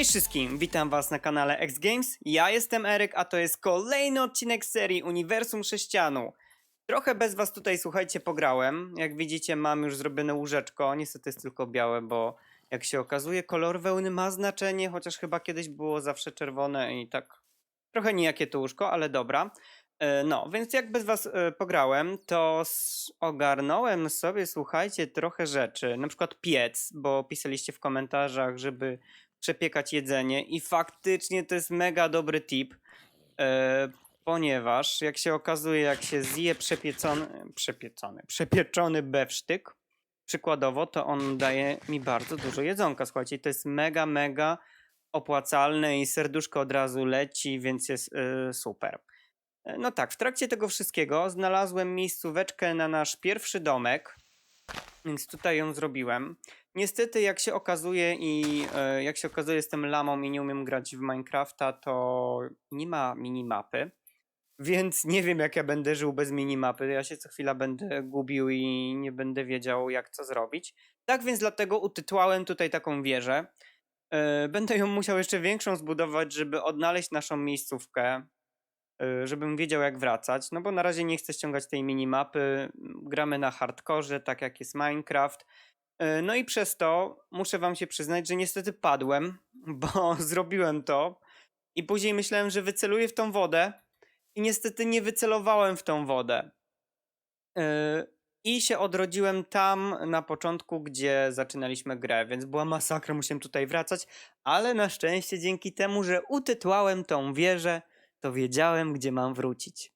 Cześć wszystkim, witam was na kanale X Games. Ja jestem Eryk, a to jest kolejny odcinek serii Uniwersum Sześcianu. Trochę bez was tutaj, słuchajcie, pograłem. Jak widzicie, mam już zrobione łóżeczko. Niestety jest tylko białe, bo jak się okazuje, kolor wełny ma znaczenie, chociaż chyba kiedyś było zawsze czerwone i tak trochę nijakie to łóżko, ale dobra. E, No, więc jak bez was e, pograłem, to ogarnąłem sobie, słuchajcie, trochę rzeczy. Na przykład piec, bo pisaliście w komentarzach, żeby przepiekać jedzenie i faktycznie to jest mega dobry tip, e, ponieważ jak się okazuje, jak się zje przepiecony, przepiecony, przepieczony bewsztyk, przykładowo, to on daje mi bardzo dużo jedzonka. Słuchajcie, to jest mega, mega opłacalne i serduszko od razu leci, więc jest e, super. E, No tak, w trakcie tego wszystkiego znalazłem miejscóweczkę na nasz pierwszy domek, więc tutaj ją zrobiłem. Niestety, jak się okazuje i e, jak się okazuje, jestem lamą i nie umiem grać w Minecrafta, to nie ma minimapy. Więc nie wiem, jak ja będę żył bez minimapy. Ja się co chwila będę gubił i nie będę wiedział, jak co zrobić. Tak więc dlatego utytułałem tutaj taką wieżę. E, Będę ją musiał jeszcze większą zbudować, żeby odnaleźć naszą miejscówkę, e, żebym wiedział, jak wracać. No bo na razie nie chcę ściągać tej minimapy. Gramy na hardkorze, tak jak jest Minecraft. E, No i przez to muszę wam się przyznać, że niestety padłem, bo zrobiłem to i później myślałem, że wyceluję w tą wodę i niestety nie wycelowałem w tą wodę. E, I się odrodziłem tam na początku, gdzie zaczynaliśmy grę, więc była masakra, musiałem tutaj wracać, ale na szczęście dzięki temu, że utytułałem tą wieżę, to wiedziałem, gdzie mam wrócić.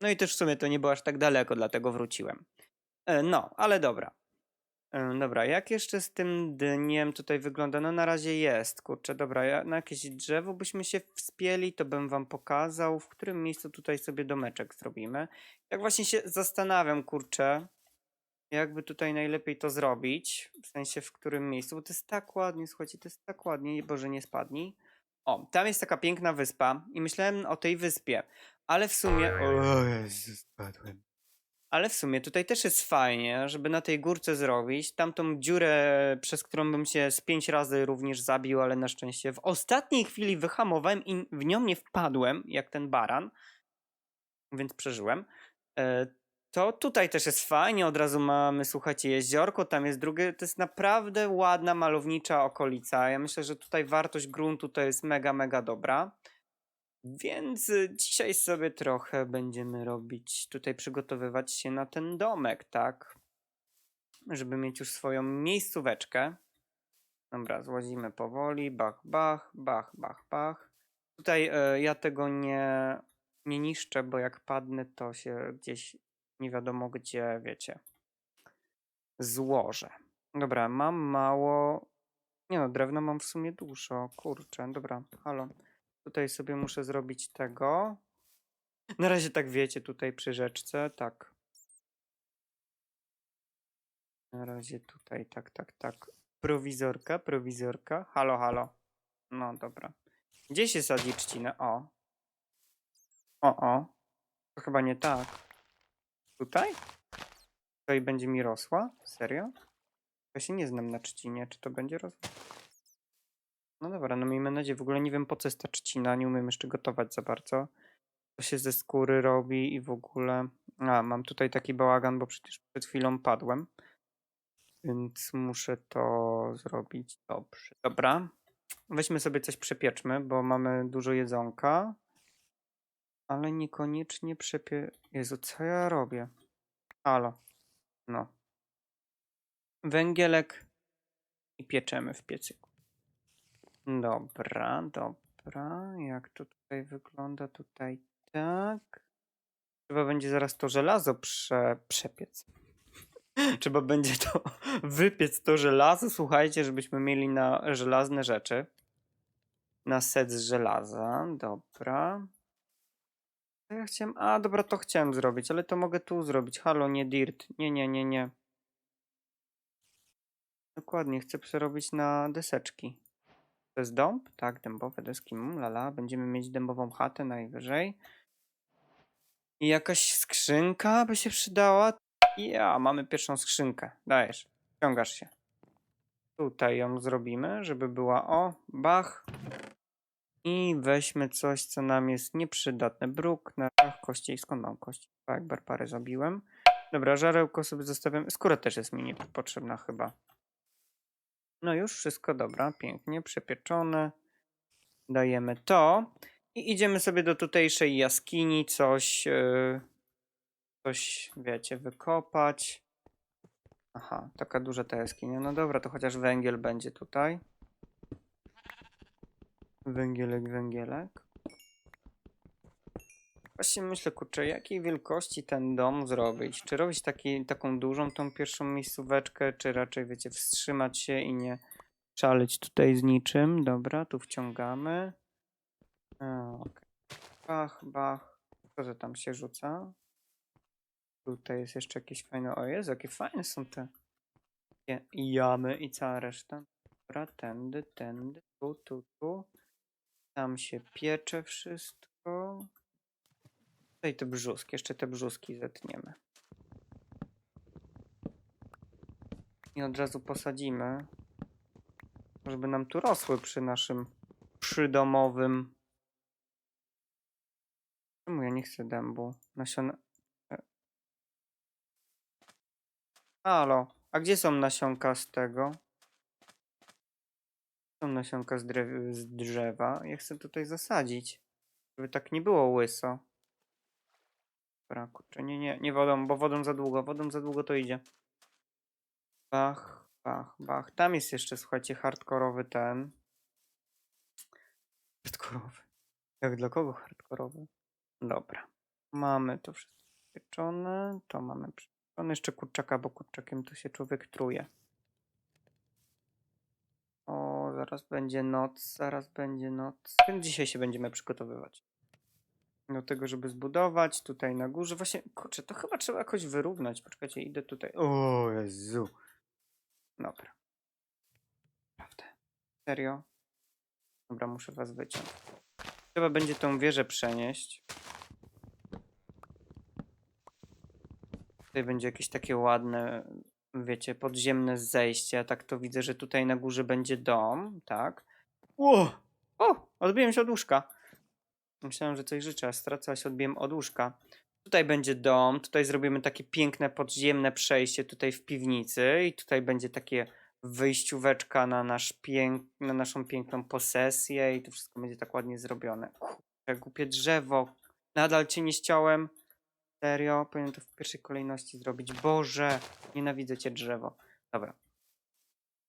No i też w sumie to nie było aż tak daleko, dlatego wróciłem. E, No, ale dobra. Dobra, jak jeszcze z tym dniem tutaj wygląda? No na razie jest, kurczę, dobra, ja, na jakieś drzewo byśmy się wspięli, to bym wam pokazał, w którym miejscu tutaj sobie domeczek zrobimy. Jak właśnie się zastanawiam, kurczę, jakby tutaj najlepiej to zrobić, w sensie w którym miejscu, bo to jest tak ładnie, słuchajcie, to jest tak ładnie, Boże nie spadnij. O, tam jest taka piękna wyspa i myślałem o tej wyspie, ale w sumie... O Jezu, spadłem. Ale w sumie tutaj też jest fajnie, żeby na tej górce zrobić tamtą dziurę, przez którą bym się z pięć razy również zabił, ale na szczęście w ostatniej chwili wyhamowałem i w nią nie wpadłem, jak ten baran, więc przeżyłem. E, To tutaj też jest fajnie, od razu mamy, słuchajcie, jeziorko, tam jest drugie, to jest naprawdę ładna, malownicza okolica. Ja myślę, że tutaj wartość gruntu to jest mega, mega dobra. Więc y, dzisiaj sobie trochę będziemy robić, tutaj przygotowywać się na ten domek, tak? Żeby mieć już swoją miejscóweczkę. Dobra, złazimy powoli, bach, bach, bach, bach, bach. Tutaj e, ja tego nie, nie niszczę, bo jak padnę, to się gdzieś nie wiadomo gdzie, wiecie, złożę. Dobra, mam mało... Nie no, drewno mam w sumie dużo, kurczę, dobra, halo. Tutaj sobie muszę zrobić tego. Na razie tak wiecie, tutaj przy rzeczce, tak. Na razie tutaj, tak, tak, tak. Prowizorka, prowizorka. Halo, halo. No dobra. Gdzie się sadzi trzcinę? O. O, o. To chyba nie tak. Tutaj? Tutaj będzie mi rosła? Serio? Ja się nie znam na trzcinie. Czy to będzie rosła? No dobra, no miejmy nadzieję. W ogóle nie wiem po co jest ta trzcina, nie umiem jeszcze gotować za bardzo. To się ze skóry robi i w ogóle... A, mam tutaj taki bałagan, bo przecież przed chwilą padłem. Więc muszę to zrobić dobrze. Dobra. Weźmy sobie coś przepieczmy, bo mamy dużo jedzonka. Ale niekoniecznie przepie... Jezu, co ja robię? Halo. No. Węgielek i pieczemy w piecyku. Dobra, dobra. Jak to tutaj wygląda? Tutaj tak. Trzeba będzie zaraz to żelazo prze, przepiec. Trzeba będzie to wypiec to żelazo, słuchajcie, żebyśmy mieli na żelazne rzeczy. Na set z żelaza. Dobra. Ja chciałem. A, dobra, to chciałem zrobić, ale to mogę tu zrobić. Halo, nie dirt. Nie, nie, nie, nie. Dokładnie, chcę przerobić na deseczki. To jest dąb? Tak, dębowe deski. Mm, lala, będziemy mieć dębową chatę najwyżej. I jakaś skrzynka by się przydała. Ja, mamy pierwszą skrzynkę. Dajesz, ściągasz się. Tutaj ją zrobimy, żeby była o, bach. I weźmy coś, co nam jest nieprzydatne. Bruk na Ach, kości. Skąd mam kości? Tak, barparę zabiłem. Dobra, żarełko sobie zostawiam. Skóra też jest mi niepotrzebna chyba. No już wszystko dobra, pięknie, przepieczone. Dajemy to. I idziemy sobie do tutejszej jaskini, coś, yy, coś, wiecie, wykopać. Aha, taka duża ta jaskinia. No dobra, to chociaż węgiel będzie tutaj. Węgielek, węgielek. Właśnie myślę, kurczę, jakiej wielkości ten dom zrobić? Czy robić taki, taką dużą tą pierwszą miejscóweczkę, czy raczej, wiecie, wstrzymać się i nie szaleć tutaj z niczym? Dobra, tu wciągamy. A, okej. Bach, bach. Co to tam się rzuca? Tutaj jest jeszcze jakieś fajne... O Jezu, jakie fajne są te jamy i cała reszta. Dobra, tędy, tędy, tu, tu, tu. Tam się piecze wszystko. Tutaj te brzuski, jeszcze te brzuski zetniemy. I od razu posadzimy, żeby nam tu rosły przy naszym przydomowym. Czemu ja nie chcę dębu? Nasiona. e. Halo, a gdzie są nasionka z tego? Są nasionka z, z drzewa. Ja chcę tutaj zasadzić, żeby tak nie było łyso. Dobra, kurczę, nie, nie, nie wodą, bo wodą za długo, wodą za długo to idzie. Bach, bach, bach. Tam jest jeszcze, słuchajcie, hardkorowy ten. Hardkorowy. Jak dla kogo hardkorowy? Dobra. Mamy to wszystko pieczone, to mamy pieczone. Jeszcze kurczaka, bo kurczakiem to się człowiek truje. O, zaraz będzie noc, zaraz będzie noc. Więc dzisiaj się będziemy przygotowywać do tego, żeby zbudować tutaj na górze. Właśnie, kurczę, to chyba trzeba jakoś wyrównać. Poczekajcie, idę tutaj. O Jezu. Dobra. Prawda. Serio? Dobra, muszę was wyciąć. Trzeba będzie tą wieżę przenieść. Tutaj będzie jakieś takie ładne, wiecie, podziemne zejście. Tak to widzę, że tutaj na górze będzie dom, tak? O! O! Odbiłem się od łóżka. Myślałem, że coś życzę, a stracała się odbiłem od łóżka. Tutaj będzie dom, tutaj zrobimy takie piękne podziemne przejście tutaj w piwnicy i tutaj będzie takie wyjścióweczka na, nasz pięk, na naszą piękną posesję i to wszystko będzie tak ładnie zrobione. Kurczę, głupie drzewo. Nadal cię nie ściąłem. Serio? Powinienem to w pierwszej kolejności zrobić. Boże, nienawidzę cię drzewo. Dobra.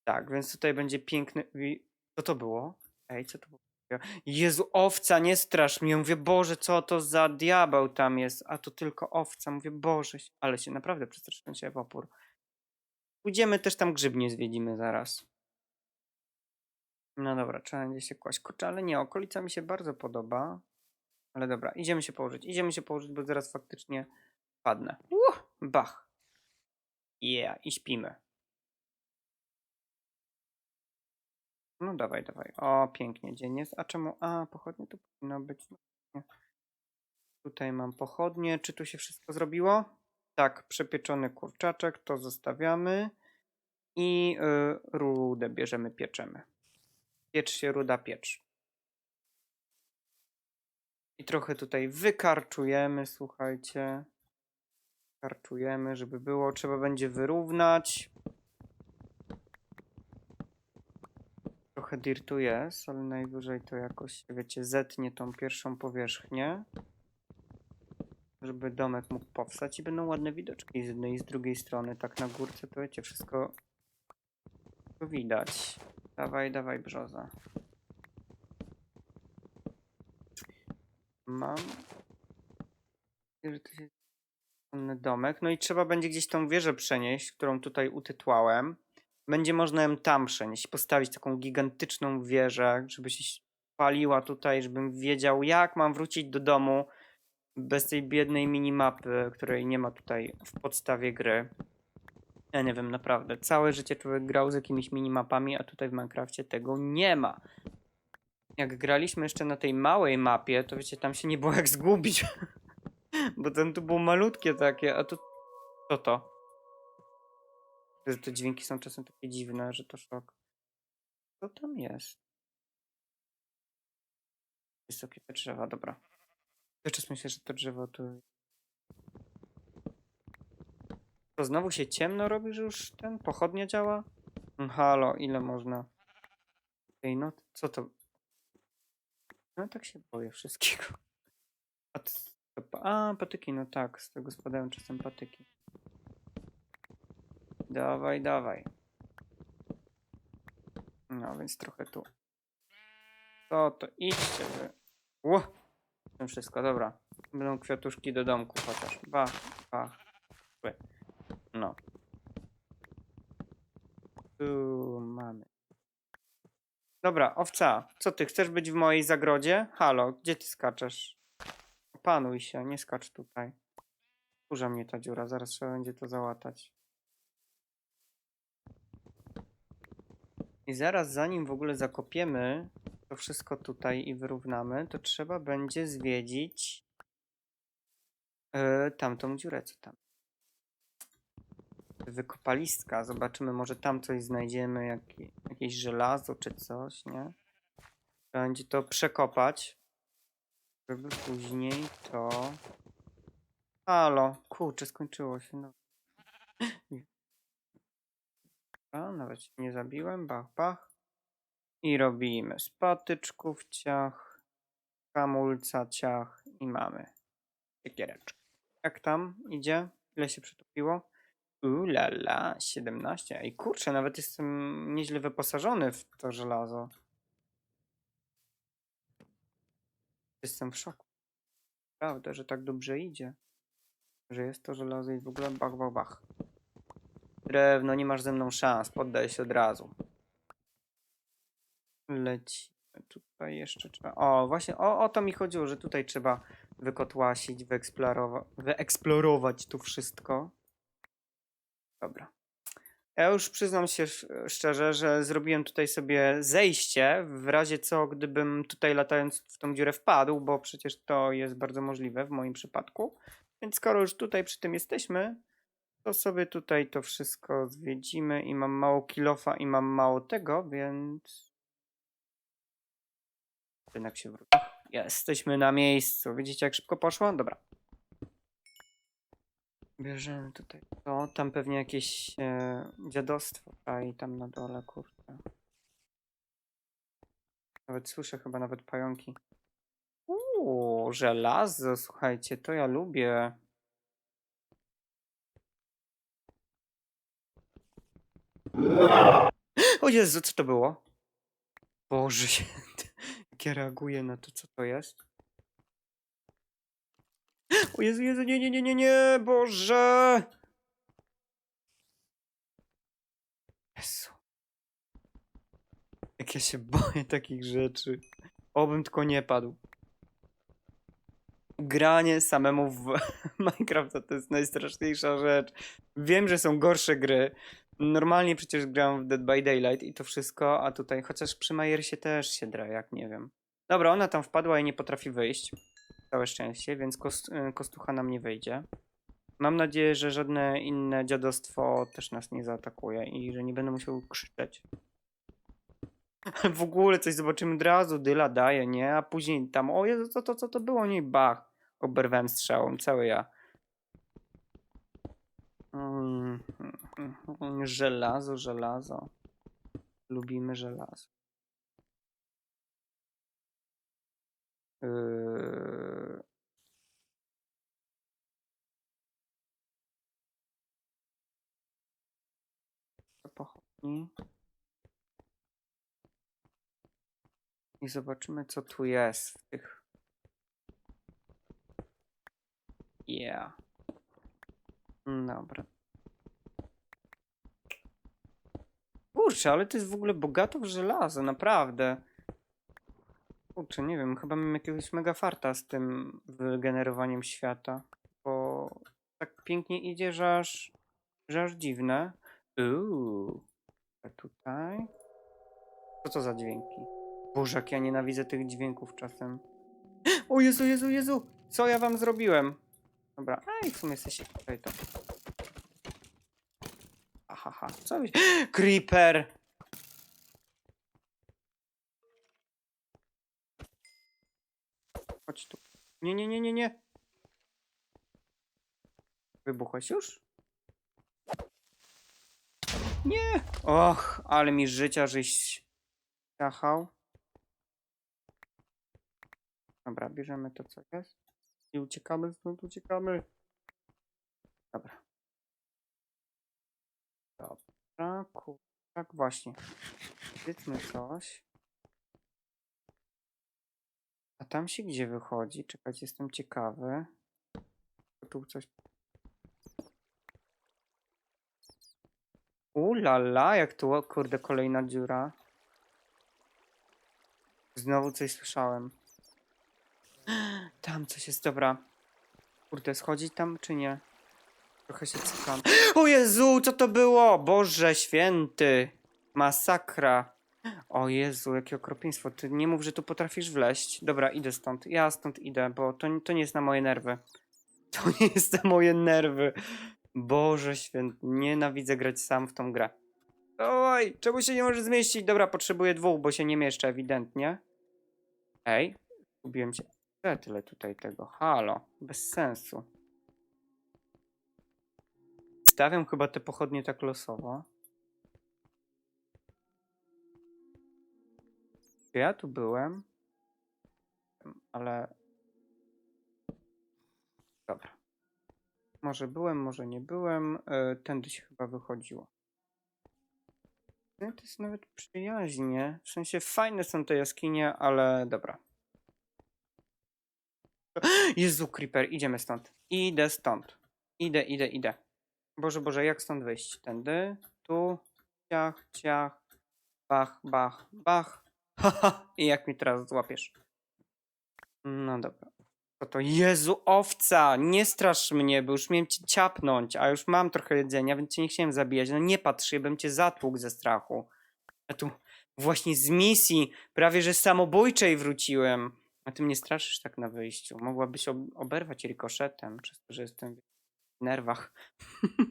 Tak, więc tutaj będzie piękny... Co to było? Ej, co to było? Jezu, owca, nie strasz mnie. Mówię, Boże, co to za diabeł tam jest? A to tylko owca. Mówię, Boże, ale się naprawdę przestraszyłem się w opór. Pójdziemy też tam grzybnie zwiedzimy zaraz. No dobra, trzeba będzie się kłaść. Kurczę, ale nie, okolica mi się bardzo podoba. Ale dobra, idziemy się położyć. Idziemy się położyć, bo zaraz faktycznie padnę. Uh, bach. Yeah, i śpimy. No dawaj, dawaj. O, pięknie dzień jest. A czemu? A, pochodnie tu powinno być. Tutaj mam pochodnie. Czy tu się wszystko zrobiło? Tak, przepieczony kurczaczek, to zostawiamy. I y, rudę bierzemy, pieczemy. Piecz się, ruda, piecz. I trochę tutaj wykarczujemy, słuchajcie. Karczujemy, żeby było. Trzeba będzie wyrównać. Trochę dirtu jest, ale najwyżej to jakoś, wiecie, zetnie tą pierwszą powierzchnię. Żeby domek mógł powstać i będą ładne widoczki z jednej i z drugiej strony. Tak na górce to wiecie, wszystko widać. Dawaj, dawaj brzoza. Mam. Domek. No i trzeba będzie gdzieś tą wieżę przenieść, którą tutaj utytłałem. Będzie można ją tam przenieść, postawić taką gigantyczną wieżę, żeby się paliła tutaj, żebym wiedział, jak mam wrócić do domu bez tej biednej minimapy, której nie ma tutaj w podstawie gry. Ja nie wiem, naprawdę. Całe życie człowiek grał z jakimiś minimapami, a tutaj w Minecrafcie tego nie ma. Jak graliśmy jeszcze na tej małej mapie, to wiecie, tam się nie było jak zgubić. Bo tam tu było malutkie takie, a tu... Co to? Że te dźwięki są czasem takie dziwne, że to szok. Co tam jest? Wysokie te drzewa, dobra. Cały czas myślę, że to drzewo tu... To znowu się ciemno robi, że już ten pochodnia działa? Mm, Halo, ile można? Ej, no co to? No tak się boję wszystkiego. A, a patyki, no tak, z tego spadają czasem patyki. Dawaj, dawaj. No, więc trochę tu. To to idźcie wy. Ło! To wszystko, dobra. Będą kwiatuszki do domku chociaż. Ba, ba. No. Tu mamy. Dobra, owca, co ty, chcesz być w mojej zagrodzie? Halo, gdzie ty skaczesz? Opanuj się, nie skacz tutaj. Kurza mnie ta dziura, zaraz trzeba będzie to załatać. I zaraz zanim w ogóle zakopiemy to wszystko tutaj i wyrównamy, to trzeba będzie zwiedzić yy, tamtą dziurę, co tam. Wykopalistka, zobaczymy, może tam coś znajdziemy, jakie, jakieś żelazo czy coś, nie? Będzie to przekopać, żeby później to... Halo, kurczę, skończyło się, no. A, nawet się nie zabiłem, bach, bach. I robimy z patyczków ciach, hamulca ciach i mamy siekiereczkę. Jak tam idzie? Ile się przytopiło? Ulala, 17. Ej, kurczę, nawet jestem nieźle wyposażony w to żelazo. Jestem w szoku. Prawda, że tak dobrze idzie. Że jest to żelazo i w ogóle bach, bach, bach. Drewno, nie masz ze mną szans, poddaj się od razu. Lecimy. Tutaj jeszcze trzeba. O, właśnie o, o to mi chodziło, że tutaj trzeba wykotłasić, wyeksplorować, wyeksplorować tu wszystko. Dobra. Ja już przyznam się sz- szczerze, że zrobiłem tutaj sobie zejście, w razie co, gdybym tutaj latając w tą dziurę wpadł, bo przecież to jest bardzo możliwe w moim przypadku. Więc skoro już tutaj przy tym jesteśmy, to sobie tutaj to wszystko zwiedzimy i mam mało kilofa i mam mało tego, więc... Jednak się wróci. Jesteśmy na miejscu. Widzicie jak szybko poszło? Dobra. Bierzemy tutaj to. Tam pewnie jakieś e, dziadostwo. A i tam na dole, kurczę. Nawet słyszę chyba nawet pająki. Uuu, żelazo, słuchajcie, to ja lubię. O Jezu, co to było? Boże święty, jak ja reaguję na to, co to jest. O Jezu, Jezu, nie, nie, nie, nie, nie, Boże! Jezu. Jak ja się boję takich rzeczy. Obym tylko nie padł. Granie samemu w Minecrafta to jest najstraszniejsza rzecz. Wiem, że są gorsze gry. Normalnie przecież gram w Dead by Daylight i to wszystko, a tutaj chociaż przy Majersie też się dra, jak nie wiem. Dobra, ona tam wpadła i nie potrafi wyjść. Całe szczęście, więc kost, y, kostucha nam nie wyjdzie. Mam nadzieję, że żadne inne dziadostwo też nas nie zaatakuje i że nie będę musiał krzyczeć. w ogóle coś zobaczymy od razu, dyla daje, nie? A później tam, o Jezu, co to, co to było? Nie, bach. Oberwałem strzałą, cały ja. Mm, Żelazo, żelazo. Lubimy żelazo. Yy... pochodni. I zobaczymy, co tu jest w tych. Yeah. Dobra. Kurczę, ale to jest w ogóle bogato w żelazo, naprawdę. Kurczę, nie wiem, chyba mam jakiegoś mega farta z tym wygenerowaniem świata, bo tak pięknie idzie, że aż, że aż dziwne. Uuu, a tutaj? Co to za dźwięki? Boże, jak ja nienawidzę tych dźwięków czasem. O Jezu, Jezu, Jezu! Co ja wam zrobiłem? Dobra, a i w sumie jesteście tutaj to. Ahaha, co byś... Creeper! chodź tu. Nie, nie, nie, nie, nie. Wybuchłeś już? Nie! Och, ale mi życia żeś jachał. Dobra, bierzemy to, co jest. I uciekamy stąd, uciekamy. Dobra. Dobra, ku... Tak właśnie. Zjedzmy coś. A tam się gdzie wychodzi? Czekać, jestem ciekawy. Tu coś. Ulala, jak tu, kurde, kolejna dziura. Znowu coś słyszałem. Tam coś jest, dobra. Kurde, schodzić tam czy nie? Trochę się cykam. O Jezu, co to było? Boże święty. Masakra. O Jezu, jakie okropieństwo. Ty nie mów, że tu potrafisz wleść. Dobra, idę stąd. Ja stąd idę, bo to, to nie jest na moje nerwy. To nie jest na moje nerwy. Boże święty, nienawidzę grać sam w tą grę. Oj, czemu się nie może zmieścić? Dobra, potrzebuję dwóch, bo się nie mieszczę ewidentnie. Ej, gubiłem się. Tyle tutaj tego? Halo, bez sensu. Stawiam chyba te pochodnie tak losowo. Ja tu byłem? Ale... Dobra. Może byłem, może nie byłem. Yy, tędy się chyba wychodziło. No, to jest nawet przyjaźnie. W sensie fajne są te jaskinie, ale dobra. Jezu, Creeper, idziemy stąd. Idę stąd. Idę, idę, idę. Boże, Boże, jak stąd wyjść? Tędy, tu, ciach, ciach, bach, bach, bach. Haha, i jak mi teraz złapiesz? No dobra. Co to? Jezu, owca! Nie strasz mnie, bo już miałem cię ciapnąć, a już mam trochę jedzenia, więc cię nie chciałem zabijać. No nie patrz, ja bym cię zatłukł ze strachu. A tu właśnie z misji prawie że samobójczej wróciłem. A ty mnie straszysz tak na wyjściu. Mogłabyś ob oberwać rikoszetem, przez to, że jestem nerwach.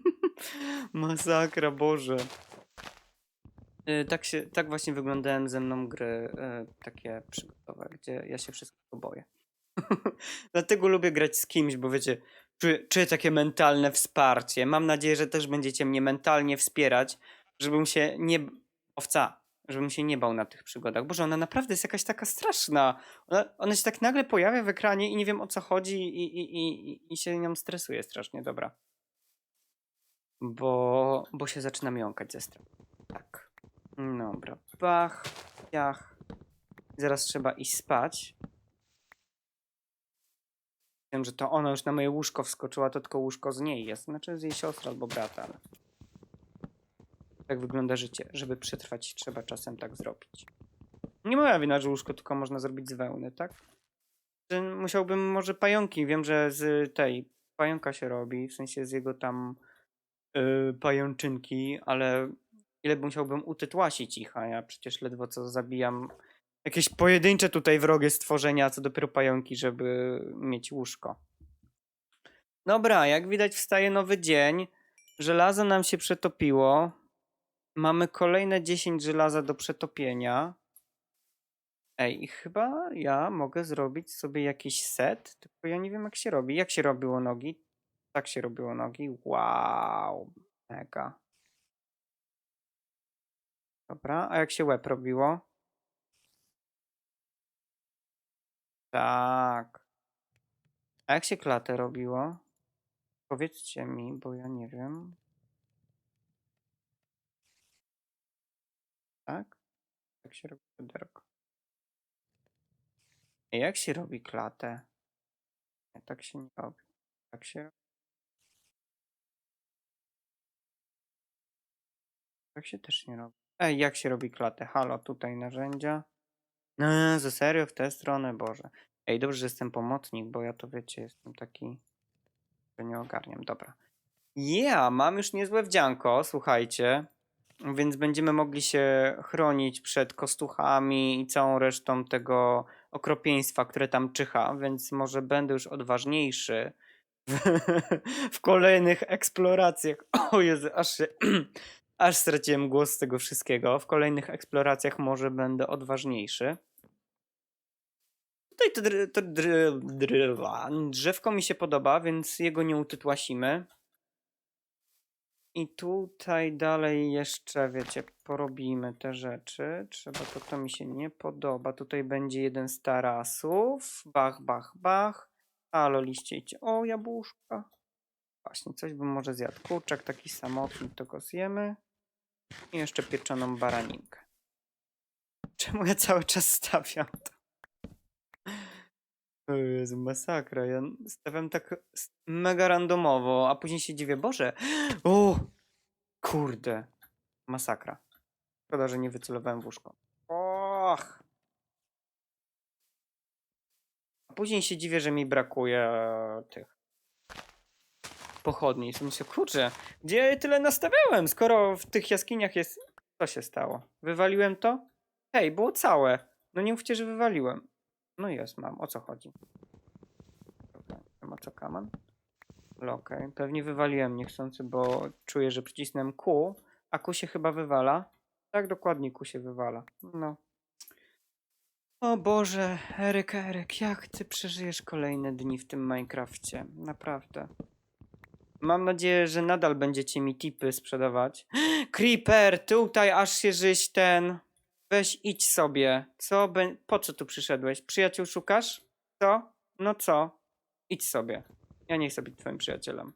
Masakra, Boże. Y, Tak, się, tak właśnie wyglądają ze mną gry y, takie przygotowe, gdzie ja się wszystkiego boję. Dlatego lubię grać z kimś, bo wiecie, czuję, czuję takie mentalne wsparcie. Mam nadzieję, że też będziecie mnie mentalnie wspierać, żebym się nie... Owca, żebym się nie bał na tych przygodach. Boże, ona naprawdę jest jakaś taka straszna. Ona, ona się tak nagle pojawia w ekranie i nie wiem o co chodzi i, i, i, i- się nią stresuje strasznie. Dobra. Bo, bo się zaczynam jąkać ze strachu. Tak. Dobra. Bach, jach. Zaraz trzeba iść spać. Wiem, że to ona już na moje łóżko wskoczyła, to tylko łóżko z niej jest. Znaczy z jej siostry albo brata, ale... Tak wygląda życie. Żeby przetrwać, trzeba czasem tak zrobić. Nie moja wina, że łóżko tylko można zrobić z wełny, tak? Musiałbym może pająki, wiem, że z tej pająka się robi, w sensie z jego tam yy, pajączynki, ale ile bym musiałbym utytłasić ich, a ja przecież ledwo co zabijam jakieś pojedyncze tutaj wrogie stworzenia, co dopiero pająki, żeby mieć łóżko. Dobra, jak widać wstaje nowy dzień. Żelazo nam się przetopiło. Mamy kolejne 10 żelaza do przetopienia. Ej, chyba ja mogę zrobić sobie jakiś set, tylko ja nie wiem jak się robi. Jak się robiło nogi? Tak się robiło nogi. Wow, mega. Dobra, a jak się łeb robiło? Tak. A jak się klatę robiło? Powiedzcie mi, bo ja nie wiem. Tak? Jak się robi puderko? Ej, Jak się robi klatę? Nie, tak się nie robi. Tak się robi. Tak się też nie robi. Ej, jak się robi klatę? Halo, tutaj narzędzia. No, za serio w tę stronę, Boże. Ej, dobrze, że jestem pomocnik, bo ja to wiecie, jestem taki, że nie ogarniam. Dobra. Yeah, mam już niezłe wdzianko, słuchajcie. Więc będziemy mogli się chronić przed kostuchami i całą resztą tego okropieństwa, które tam czyha, więc może będę już odważniejszy w, w kolejnych eksploracjach. O Jezu, aż się, aż straciłem głos z tego wszystkiego. W kolejnych eksploracjach może będę odważniejszy. Tutaj to, dr- to dr- dr- drzewko mi się podoba, więc jego nie utytłasimy. I tutaj dalej jeszcze, wiecie, porobimy te rzeczy. Trzeba, to to mi się nie podoba. Tutaj będzie jeden z tarasów. Bach, bach, bach. Halo, liście idźcie. O, jabłuszka. Właśnie, coś bym może zjadł. Kurczak taki samotny, to go zjemy. I jeszcze pieczoną baraninkę. Czemu ja cały czas stawiam to? O Jezu, masakra. Ja stawiam tak mega randomowo, a później się dziwię, Boże, o, kurde, masakra. Szkoda, że nie wycelowałem w łóżko. Och. A później się dziwię, że mi brakuje e, tych pochodni. Sobie myślę, kurczę, gdzie ja je tyle nastawiałem, skoro w tych jaskiniach jest... Co się stało? Wywaliłem to? Hej, było całe. No nie mówcie, że wywaliłem. No jest, mam. O co chodzi? Dobra, kaman? Okej, pewnie wywaliłem niechcący, bo czuję, że przycisnąłem Q, a Q się chyba wywala. Tak, dokładnie Q się wywala. No. O Boże, Eryk, Eryk, jak ty przeżyjesz kolejne dni w tym Minecrafcie? Naprawdę. Mam nadzieję, że nadal będziecie mi tipy sprzedawać. Creeper, tutaj aż się żyć ten. Weź idź sobie. Co? Bę- Po co tu przyszedłeś? Przyjaciół szukasz? Co? No co? Idź sobie. Ja nie chcę być twoim przyjacielem.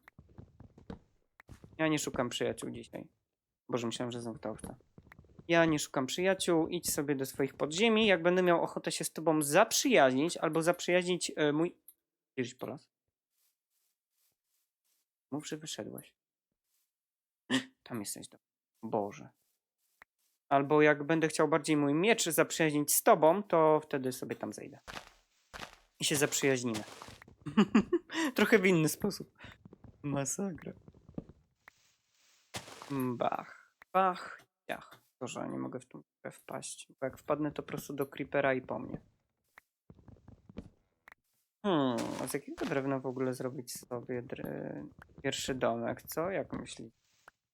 Ja nie szukam przyjaciół dzisiaj. Boże, myślałem, że znów to chcę. Ja nie szukam przyjaciół, idź sobie do swoich podziemi. Jak będę miał ochotę się z tobą zaprzyjaźnić, albo zaprzyjaźnić e, mój... Gdzieś po las? Mów, że wyszedłeś. Tam jesteś. do- Boże. Albo jak będę chciał bardziej mój miecz zaprzyjaźnić z tobą, to wtedy sobie tam zejdę. I się zaprzyjaźnimy. Trochę w inny sposób. Masakra. Bach, bach, ciach. Boże, nie mogę w tą grę wpaść. Bo jak wpadnę, to po prostu do creepera i po mnie. Hmm, a z jakiego drewna w ogóle zrobić sobie pierwszy domek, co? Jak myślisz?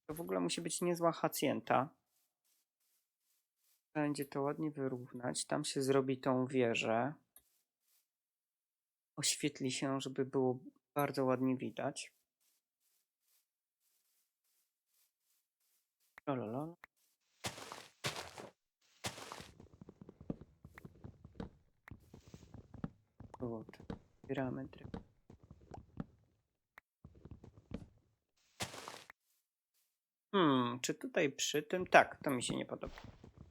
To w ogóle musi być niezła hacjenta. Będzie to ładnie wyrównać. Tam się zrobi tą wieżę. Oświetli się, żeby było bardzo ładnie widać. Lololol. Tryb. Hmm, czy tutaj przy tym? Tak, to mi się nie podoba.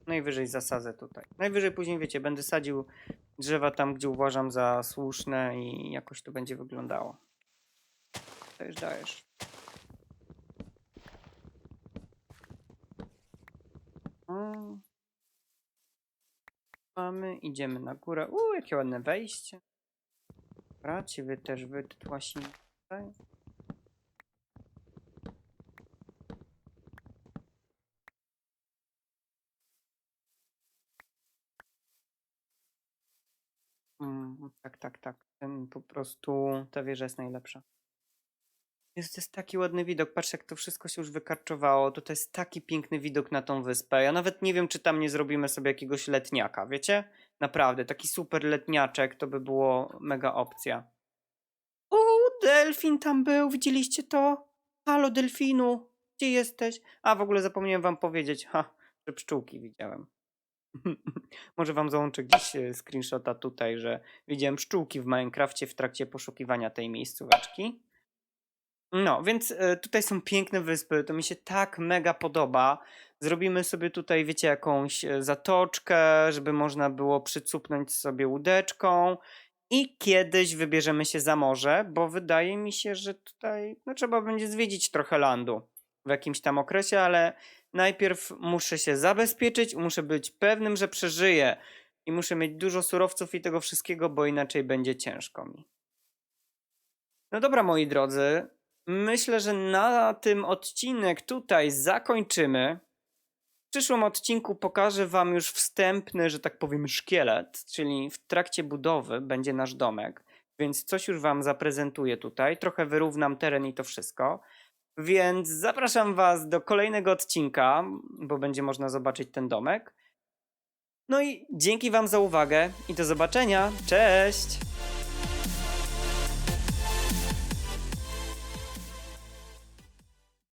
Najwyżej zasadzę tutaj. Najwyżej później, wiecie, będę sadził drzewa tam, gdzie uważam za słuszne i jakoś to będzie wyglądało. Dajesz, dajesz. Mamy, idziemy na górę. Uuu, jakie ładne wejście. Dobra, ciebie też wytłasimy tutaj. Mm, tak, tak, tak. Ten po prostu, ta wieża jest najlepsza. Jest, to jest taki ładny widok. Patrz, jak to wszystko się już wykarczowało. To, to jest taki piękny widok na tą wyspę. Ja nawet nie wiem, czy tam nie zrobimy sobie jakiegoś letniaka, wiecie? Naprawdę, taki super letniaczek to by było mega opcja. O, delfin tam był, widzieliście to? Halo, delfinu, gdzie jesteś? A, w ogóle zapomniałem wam powiedzieć, ha, że pszczółki widziałem. Może wam załączę gdzieś e, screenshota tutaj, że widziałem pszczółki w Minecrafcie w trakcie poszukiwania tej miejscóweczki. No, więc e, tutaj są piękne wyspy, to mi się tak mega podoba. Zrobimy sobie tutaj, wiecie, jakąś e, zatoczkę, żeby można było przycupnąć sobie łódeczką i kiedyś wybierzemy się za morze, bo wydaje mi się, że tutaj no, trzeba będzie zwiedzić trochę landu w jakimś tam okresie, ale najpierw muszę się zabezpieczyć, muszę być pewnym, że przeżyję i muszę mieć dużo surowców i tego wszystkiego, bo inaczej będzie ciężko mi. No dobra, moi drodzy, myślę, że na tym odcinek tutaj zakończymy. W przyszłym odcinku pokażę Wam już wstępny, że tak powiem, szkielet, czyli w trakcie budowy będzie nasz domek, więc coś już Wam zaprezentuję tutaj. Trochę wyrównam teren i to wszystko. Więc zapraszam Was do kolejnego odcinka, bo będzie można zobaczyć ten domek. No i dzięki wam za uwagę i do zobaczenia. Cześć!